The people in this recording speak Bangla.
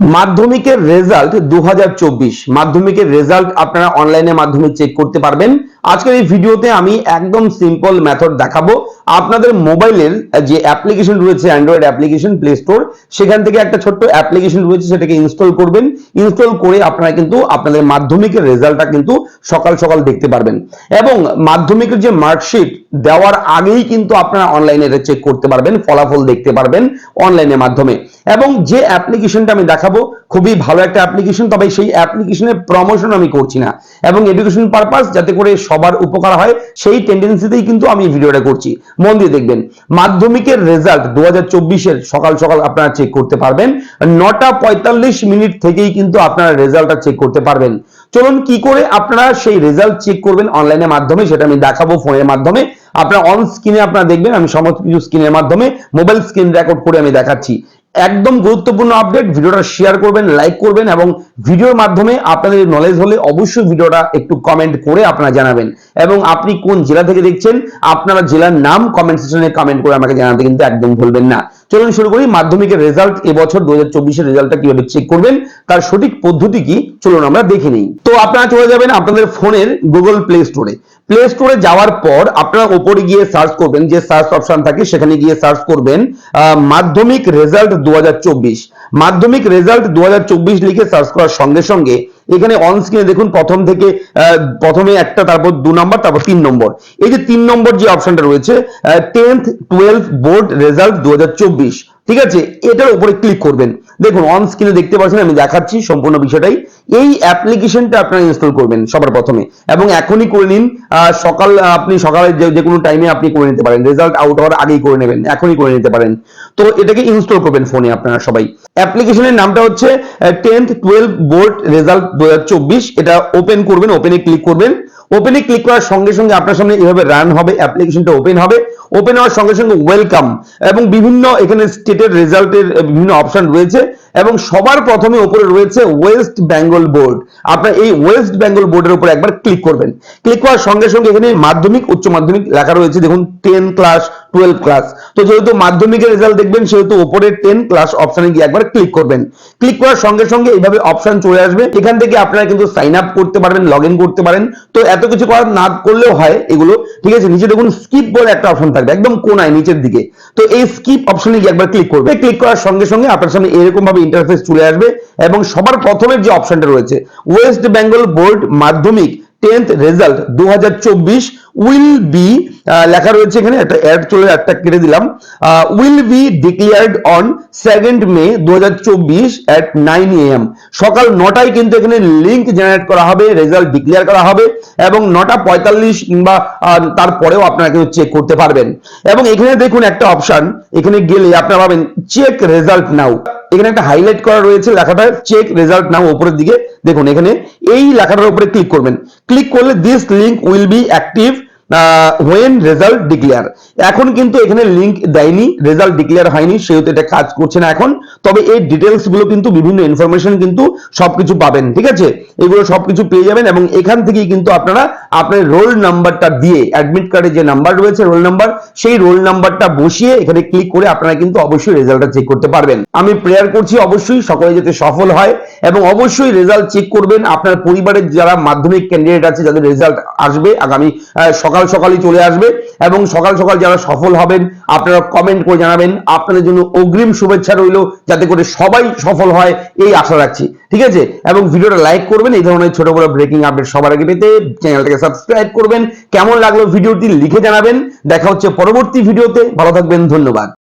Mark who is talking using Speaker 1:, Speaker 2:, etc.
Speaker 1: মাধ্যমিকের রেজাল্ট দু হাজার চব্বিশ। মাধ্যমিকের রেজাল্ট আপনারা অনলাইনে মাধ্যমে চেক করতে পারবেন। আজকের এই ভিডিওতে আমি একদম সিম্পল মেথড দেখাবো। আপনাদের মোবাইলের যে অ্যাপ্লিকেশন রয়েছে অ্যান্ড্রয়েড অ্যাপ্লিকেশন প্লে স্টোর সেখান থেকে একটা ছোট্ট অ্যাপ্লিকেশন রয়েছে, সেটাকে ইনস্টল করবেন। ইনস্টল করে আপনারা কিন্তু আপনাদের মাধ্যমিকের রেজাল্টটা কিন্তু সকাল সকাল দেখতে পারবেন। এবং মাধ্যমিকের যে মার্কশিট দেওয়ার আগেই কিন্তু আপনারা অনলাইনে এটা চেক করতে পারবেন, ফলাফল দেখতে পারবেন অনলাইনের মাধ্যমে। এবং যে অ্যাপ্লিকেশনটা আমি দেখাবো, খুবই ভালো একটা অ্যাপ্লিকেশন তবে সেই অ্যাপ্লিকেশনের প্রমোশন আমি করছি না। এবং এডুকেশন পারপাস যাতে করে সবার উপকার হয়, সেই টেন্ডেন্সিতেই কিন্তু আমি ভিডিওটা করছি। মন দিয়ে দেখবেন। মাধ্যমিকের রেজাল্ট দু হাজার সকাল সকাল আপনারা চেক করতে পারবেন। নটা পঁয়তাল্লিশ মিনিট থেকেই কিন্তু আপনারা রেজাল্টটা চেক করতে পারবেন। চলুন কি করে আপনারা সেই রেজাল্ট চেক করবেন অনলাইনের মাধ্যমে, সেটা আমি দেখাবো ফোনের মাধ্যমে। আপনার অন স্ক্রিনে আপনারা দেখবেন, আমি সমস্ত কিছু স্ক্রিনের মাধ্যমে মোবাইল স্ক্রিন রেকর্ড করে আমি দেখাচ্ছি। একদম গুরুত্বপূর্ণ আপডেট ভিডিওটা শেয়ার করবেন লাইক করবেন এবং ভিডিওর মাধ্যমে আপনাদের নলেজ হলে অবশ্যই ভিডিওটা একটু কমেন্ট করে আপনারা জানাবেন। এবং আপনি কোন জেলা থেকে দেখছেন, আপনারা জেলার নাম কমেন্ট সেকশনে কমেন্ট করে আমাকে জানাতে কিন্তু একদম ভুলবেন না। চলুন শুরু করি মাধ্যমিকের রেজাল্ট এবছর দু হাজার চব্বিশের রেজাল্টটা কীভাবে চেক করবেন, তার সঠিক পদ্ধতি কি, চলুন আমরা দেখে নিই। তো আপনারা চলে যাবেন আপনাদের ফোনের গুগল প্লে স্টোরে প্লে স্টোরে যাওয়ার পর আপনারা ওপরে গিয়ে সার্চ করবেন, যে সার্চ অপশন থাকে সেখানে গিয়ে সার্চ করবেন মাধ্যমিক রেজাল্ট দু হাজার চব্বিশ। মাধ্যমিক রেজাল্ট দু হাজার চব্বিশ লিখে সার্চ করার সঙ্গে সঙ্গে এখানে অন স্ক্রিনে দেখুন প্রথম থেকে প্রথমে একটা, তারপর দু নম্বর তারপর তিন নম্বর এই যে তিন নম্বর যে অপশনটা রয়েছে টেন্থ টুয়েলভ বোর্ড রেজাল্ট দু হাজার চব্বিশ। ঠিক আছে? এটার উপরে ক্লিক করবেন। দেখুন অন স্ক্রিনে দেখতে পাচ্ছেন, আমি দেখাচ্ছি সম্পূর্ণ বিষয়টাই। এই অ্যাপ্লিকেশনটা আপনারা ইনস্টল করবেন সবার প্রথমে। এবং এখনই করে নিন সকাল, আপনি সকালে যে কোনো টাইমে আপনি করে নিতে পারেন। রেজাল্ট আউট হওয়ার আগেই করে নেবেন, এখনই করে নিতে পারেন। তো এটাকে ইনস্টল করবেন ফোনে আপনারা সবাই। অ্যাপ্লিকেশনের নামটা হচ্ছে টেন্থ টুয়েলভ বোর্ড রেজাল্ট দু হাজার চব্বিশ, এটা ওপেন করবেন ওপেনে ক্লিক করবেন। ওপেনে ক্লিক করার সঙ্গে সঙ্গে আপনার সামনে এভাবে রান হবে অ্যাপ্লিকেশনটা ওপেন হবে। ওপেন হওয়ার সঙ্গে সঙ্গে ওয়েলকাম এবং বিভিন্ন এখানে স্টেটের রেজাল্টের বিভিন্ন অপশন রয়েছে। এবং সবার প্রথমে উপরে রয়েছে ওয়েস্ট বেঙ্গল বোর্ড আপনার এই ওয়েস্ট বেঙ্গল বোর্ডের উপর একবার ক্লিক করবেন। ক্লিক করার সঙ্গে সঙ্গে এখানে মাধ্যমিক, উচ্চ মাধ্যমিক লেখা রয়েছে। দেখুন টেন ক্লাস টুয়েলভ ক্লাস তো যেহেতু মাধ্যমিকের রেজাল্ট দেখবেন, সেহেতু উপরে টেন ক্লাস অপশনে গিয়ে একবার ক্লিক করবেন। ক্লিক করার সঙ্গে সঙ্গে এইভাবে অপশন চলে আসবে। এখান থেকে আপনারা কিন্তু সাইন আপ করতে পারবেন লগ করতে পারেন। তো এত কিছু করার না করলেও হয় এগুলো। ঠিক আছে, নিচে দেখুন স্কিপ বলে একটা অপশন থাকবে, একদম কোনায়, নিচের দিকে। তো এই স্কিপ অপশনে গিয়ে একবার ক্লিক করবে। ক্লিক করার সঙ্গে সঙ্গে আপনার সামনে এরকম ভাবে ইন্টারফেস চলে আসবে এবং সবার প্রথমের যে অপশনটা রয়েছে West Bengal board Madhyamik tenth result দু উইল বি লেখা রয়েছে এখানে, একটা অ্যাড চলে, একটা কেটে দিলাম will be declared on second May দু অ্যাট নাইন এম সকাল নটায় কিন্তু এখানে লিঙ্ক জেনারেট করা হবে রেজাল্ট ডিক্লেয়ার করা হবে, এবং নটা পঁয়তাল্লিশ কিংবা তারপরেও আপনারা কিন্তু চেক করতে পারবেন। এবং এখানে দেখুন একটা অপশন এখানে গেলে আপনারা পাবেন চেক রেজাল্ট নাও এখানে একটা হাইলাইট করা রয়েছে লেখাটা। চেক রেজাল্ট নাও উপরের দিকে। দেখুন, এখানে এই লেখাটার উপরে ক্লিক করবেন। ক্লিক করলে this link will be active when result declare এখন কিন্তু এখানে লিঙ্ক দেয়নি রেজাল্ট ডিক্লেয়ার হয়নি, সেহেতু এটা কাজ করছে না এখন। তবে এই ডিটেলসগুলো কিন্তু বিভিন্ন ইনফরমেশন কিন্তু সবকিছু পাবেন, ঠিক আছে? এগুলো সবকিছু পেয়ে যাবেন এবং এখান থেকেই কিন্তু আপনারা আপনার রোল নাম্বারটা দিয়ে অ্যাডমিট কার্ডে যে নাম্বার রয়েছে রোল নাম্বার সেই রোল নাম্বারটা বসিয়ে এখানে ক্লিক করে আপনারা কিন্তু অবশ্যই রেজাল্টটা চেক করতে পারবেন। আমি প্রেয়ার করছি অবশ্যই, সকলে যাতে সফল হয় এবং অবশ্যই রেজাল্ট চেক করবেন। আপনার পরিবারের যারা মাধ্যমিক ক্যান্ডিডেট আছে, যাদের রেজাল্ট আসবে, আগামী সকাল সকালই চলে আসবে এবং সকাল সকাল যারা সফল হবেন, আপনারা কমেন্ট করে জানাবেন। আপনাদের জন্য অগ্রিম শুভেচ্ছা রইল, যাতে করে সবাই সফল হয়, এই আশা রাখছি। ঠিক আছে? এবং ভিডিওটা লাইক করবেন, এই ধরনের ছোট বড় ব্রেকিং আপডেট সবার আগে পেতে চ্যানেলটাকে সাবস্ক্রাইব করবেন। কেমন লাগল ভিডিওটি লিখে জানাবেন। দেখা হচ্ছে পরবর্তী ভিডিওতে। ভালো থাকবেন, ধন্যবাদ।